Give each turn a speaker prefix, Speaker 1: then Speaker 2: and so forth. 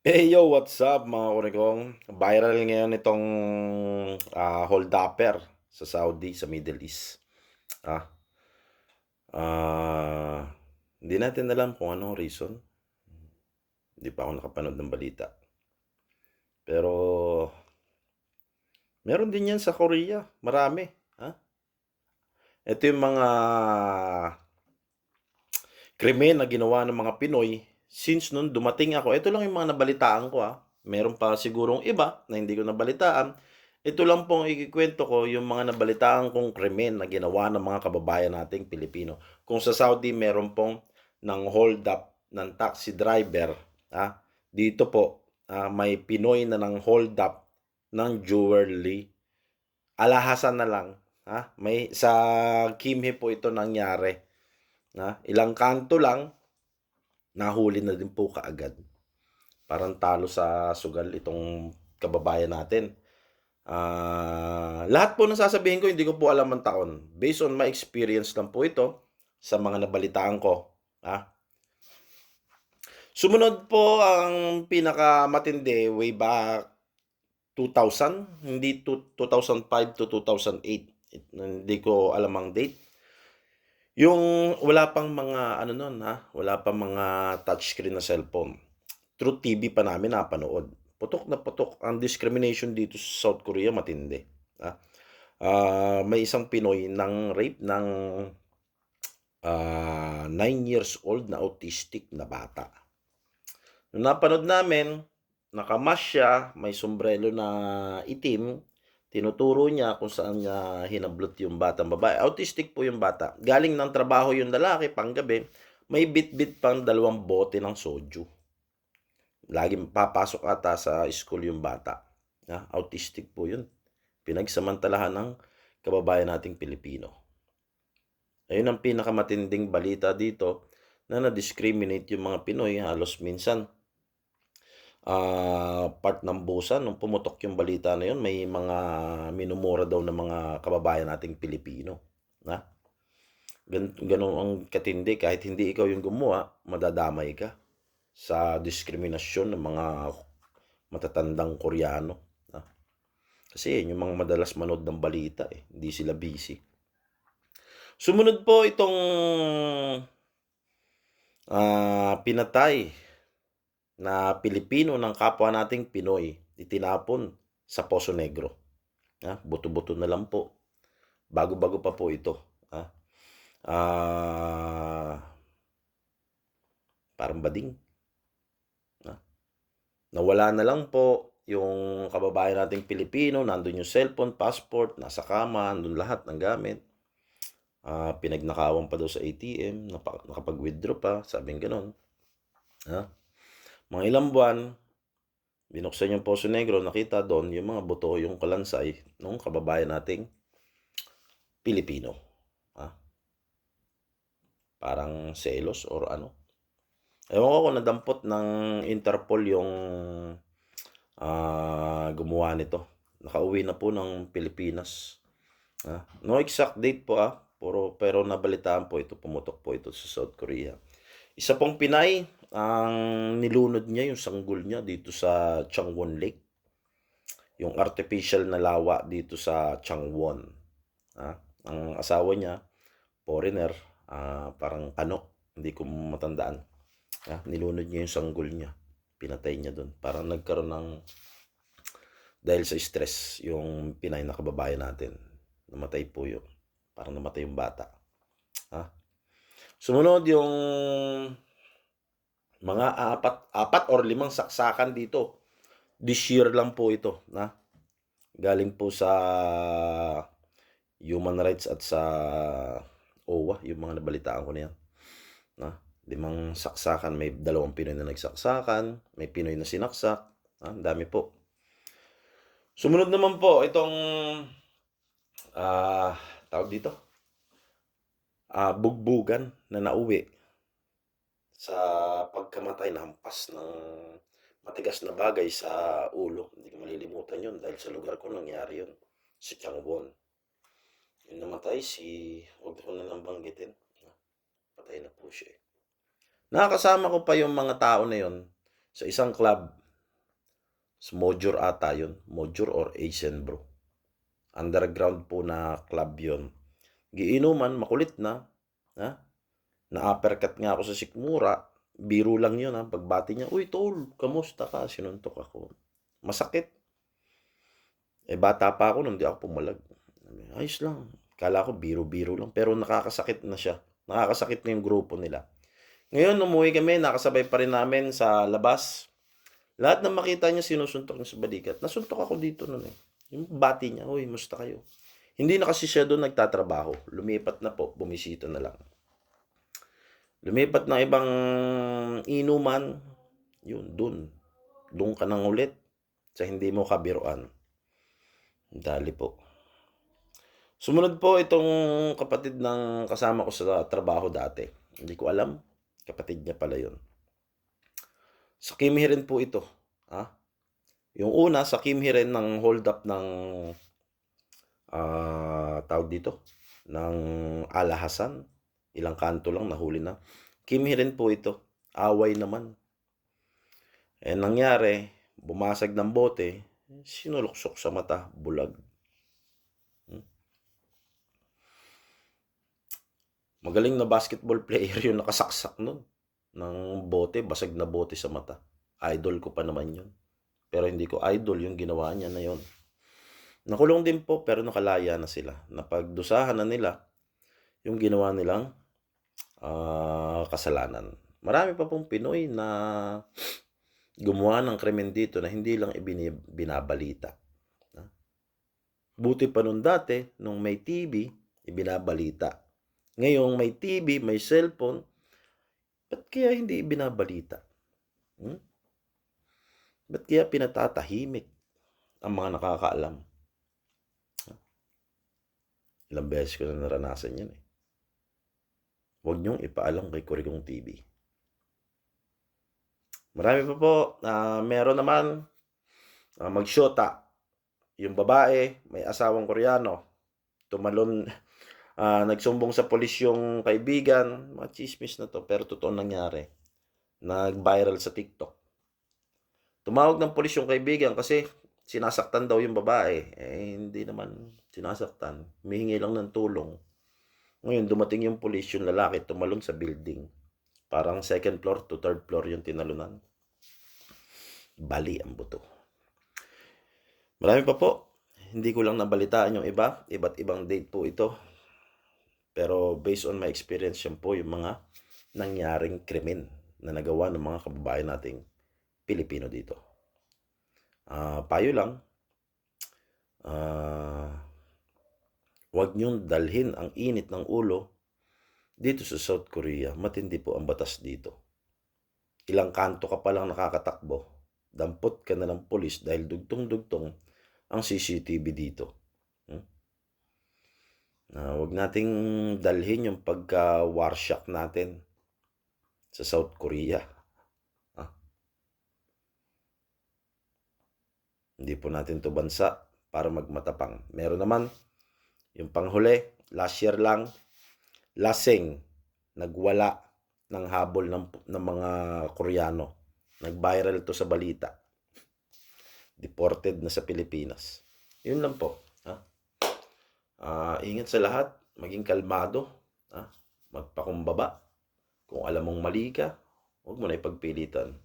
Speaker 1: Hey yo, what's up mga kurikong? Viral ngayon itong ah, holdupper sa Saudi, sa Middle East. Ah, ah, hindi natin alam kung anong reason. Hindi pa ako nakapanood ng balita. Pero meron din yan sa Korea. Marami. Ha? Ito yung mga krimen na ginawa ng mga Pinoy since nun dumating ako. Ito lang yung mga nabalitaan ko ha. Meron pa sigurong iba na hindi ko nabalitaan. Ito lang pong ikikwento ko yung mga nabalitaan kong krimen na ginawa ng mga kababayan nating Pilipino. Kung sa Saudi meron pong nang hold up ng taxi driver, ha? Dito po ah, may Pinoy na nang hold up ng jewelry. Alahasan na lang, ha? May sa Kimhe po ito nangyari. Ha? Ilang kanto lang nahuli na din po kaagad. Parang talo sa sugal itong kababayan natin. Ah, lahat po ng sasabihin ko hindi ko po alam ang taon. Based on my experience lang po ito sa mga nabalitaan ko, ha. Sumunod po ang pinakamatindi way back 2000, hindi to 2005 to 2008. It, hindi ko alam ang date. Yung wala pang mga ano nun ha, wala pang mga touchscreen na cellphone. Through TV pa namin napanood. Putok na putok ang discrimination dito sa South Korea matindi. Ha? Ah, may isang Pinoy ng rape ng ah, 9 years old na autistic na bata. Nung napanood namin, nakamas siya, may sombrero na itim, tinuturo niya kung saan niya hinablot yung batang babae. Autistic po yung bata. Galing ng trabaho yung lalaki, panggabi, may bit-bit pang dalawang bote ng soju. Laging papasok ata sa school yung bata. Ha? Autistic po yun. Pinagsamantalahan ng kababayan nating Pilipino. Ayun ang pinakamatinding balita dito na na-discriminate yung mga Pinoy halos minsan ah, part ng busan nung pumutok yung balita na yun may mga minumura daw ng mga kababayan nating Pilipino na? Gan gano'n ang katindi. Kahit hindi ikaw yung gumawa madadamay ka sa diskriminasyon ng mga matatandang Koreano na? Kasi yun yung mga madalas manood ng balita eh. Hindi sila busy. Sumunod po itong ah, pinatay na Pilipino ng kapwa nating Pinoy itinapon sa Poso Negro. Ha? Buto-buto na lang po. Bago-bago pa po ito. Ha? Ah, parang bading. Ha? Nawala na lang po yung kababayan nating Pilipino, nandun yung cellphone, passport, nasa kama, nandun lahat ng gamit. Ah, pinagnakawan pa daw sa ATM, napa- nakapag-withdraw pa, sabing ganon. Ha? Mga ilang buwan, binuksan yung Poso Negro, nakita doon yung mga buto, yung kalansay nung kababayan nating Pilipino. Ha? Parang selos or ano. Ewan ko kung nadampot ng Interpol yung ah, gumawa nito. Nakauwi na po ng Pilipinas. Ha? No exact date po ah. Pero, pero nabalitaan po ito, pumutok po ito sa South Korea. Isa pong Pinay, ang nilunod niya yung sanggol niya dito sa Changwon Lake. Yung artificial na lawa dito sa Changwon. Ha? Ang asawa niya, foreigner, ah, parang Kano, hindi ko matandaan. Ha? Nilunod niya yung sanggol niya. Pinatay niya doon. Parang nagkaroon ng dahil sa stress yung Pinay na kababayan natin. Namatay po yun. Parang namatay yung bata. Ha? Sumunod yung mga apat, apat or limang saksakan dito. This year lang po ito. Na? Galing po sa human rights at sa OWA, yung mga nabalitaan ko na yan. Na? Limang saksakan, may dalawang Pinoy na nagsaksakan, may Pinoy na sinaksak. Ang dami po. Sumunod naman po itong ah tawag dito ah bugbugan na nauwi sa pagkamatay na hampas ng matigas na bagay sa ulo. Hindi ko malilimutan yun dahil sa lugar ko nangyari yun. Sa Changwon. Yung namatay si, huwag ko na lang banggitin. Patay na po siya eh. Nakakasama ko pa yung mga tao na yun sa isang club Sa Mojor ata yun. Mojor or Asian bro. Underground po na club yon. Giinuman, makulit na. Ha? Na-uppercut nga ako sa sikmura. Biro lang yun ha. Pagbati niya, Uy tol, kamusta ka? Sinuntok ako. Masakit. Eh bata pa ako nung di ako pumalag. Ayos lang. Kala ko biro-biro lang. Pero nakakasakit na siya. Nakakasakit na yung grupo nila. Ngayon, umuwi kami. Nakasabay pa rin namin sa labas. Lahat ng makita niya, sinusuntok niya sa balikat. Nasuntok ako dito nun eh. Yung bati niya, Uy, musta kayo? Hindi na kasi siya doon nagtatrabaho. Lumipat na po. Bumisita na lang. Lumipat ng ibang inuman. Yun, dun. Doon ka nang ulit. Sa hindi mo kabiruan. Dali po. Sumunod po itong kapatid ng kasama ko sa trabaho dati. Hindi ko alam. Kapatid niya pala yun. Sa Kimhiren po ito. Ha? Yung una, sa Kimhiren ng hold up ng ah tawag dito ng Alahasan. Ilang kanto lang nahuli na. Kimhiren po ito. Away naman. Eh nangyari, bumasag ng bote, sinuluksok sa mata, bulag. Hmm. Magaling na basketball player yung nakasaksak nun. Ng bote, basag na bote sa mata. Idol ko pa naman yun. Pero hindi ko idol yung ginawa niya na yun. Nakulong din po pero nakalaya na sila. Napagdusahan na nila yung ginawa nilang ah, kasalanan. Marami pa pong Pinoy na gumawa ng krimen dito na hindi lang ibini- binabalita. Ha? Buti pa nun dati, nung may TV, ibinabalita. Ngayong may TV, may cellphone, ba't kaya hindi ibinabalita? Hmm? Ba't kaya pinatatahimik ang mga nakakaalam? Ha? Ilang beses ko na naranasan yan eh. Huwag niyong ipaalam kay Kurigong TV. Marami pa po. Ah, meron naman ah, magsyota. Yung babae, may asawang koreano. Tumalon, ah, nagsumbong sa polis yung kaibigan. Mga chismis na to, pero totoo nangyari. Nag-viral sa TikTok. Tumawag ng polis yung kaibigan kasi sinasaktan daw yung babae. Eh, hindi naman sinasaktan. Humihingi lang ng tulong. Ngayon, dumating yung polis, yung lalaki, tumalon sa building. Parang second floor to third floor yung tinalunan. Bali ang buto. Marami pa po. Hindi ko lang nabalitaan yung iba. Iba't ibang date po ito. Pero based on my experience, yan po yung mga nangyaring krimen na nagawa ng mga kababayan nating Pilipino dito. Ah, payo lang. Ah, huwag niyong dalhin ang init ng ulo dito sa South Korea, matindi po ang batas dito. Ilang kanto ka pa lang nakakatakbo, dampot ka na ng polis dahil dugtong-dugtong ang CCTV dito. Hmm? Na wag nating dalhin yung pagka-warshock natin sa South Korea. Ah. Hindi po natin to bansa para magmatapang. Meron naman yung panghuli, last year lang, lasing, nagwala ng habol ng, ng mga Koreano. Nag-viral to sa balita. Deported na sa Pilipinas. Yun lang po. Ha? Ah, ingat sa lahat. Maging kalmado. Ha? Magpakumbaba. Kung alam mong mali ka, huwag mo na ipagpilitan.